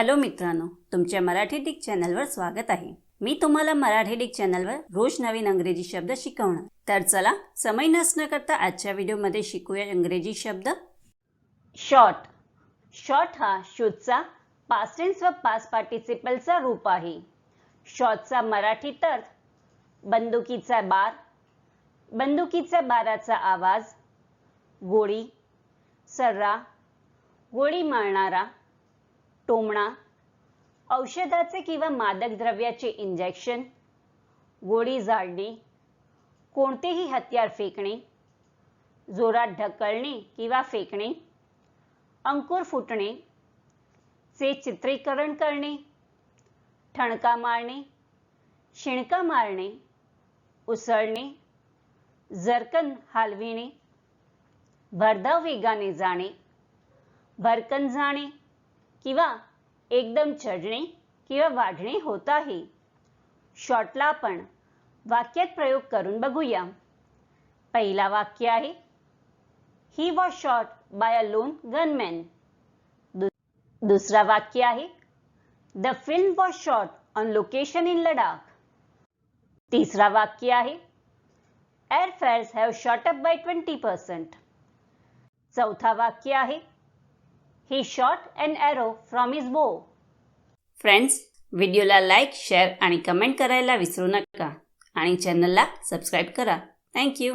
Hello मित्रांनो तुमच्या Marathi Dick चॅनलवर स्वागत आहे. मी तुम्हाला मराठी डिक चॅनलवर रोज नवीन अंग्रेजी शब्द शिकवणार. तर चला समय नसणं करता आजच्या व्हिडिओमध्ये शिकूया इंग्रजी शब्द. शॉर्ट शॉर्ट हा शूजचा पास्ट व पास पार्टिसिपलचा रूप आहे. शॉर्टचा मराठी तर बंदुकीचा बार बंदुकीच्या बाराचा आवाज गोळी सर्रा गोळी मारणारा टोमणा औषधाचे किंवा मादक द्रव्याचे इंजेक्शन गोळी जाळणे कोणतेही हत्यार फेकणे जोरात ढकलणे किंवा फेकणे अंकुर फुटणे चे चित्रीकरण करणे ठणका मारणे शिणका मारणे उसळणे जरकन हलविणे भरधाव वेगाने जाणे भरकन जाणे किंवा एकदम चढणे किंवा वाढणे होत आहे. शॉर्टला आपण वाक्यात प्रयोग करून बघूया. पहिला वाक्य आहे he was shot by a lone gunman दुसरा वाक्य आहे the film was shot on location in Ladakh तिसरा वाक्य आहे air fares have shot up by twenty percent चौथा वाक्य आहे he shot an arrow from his bow friends व्हिडिओला लाईक शेअर आणि कमेंट करायला विसरू नका. आणि चॅनलला सबस्क्राईब करा. थँक्यू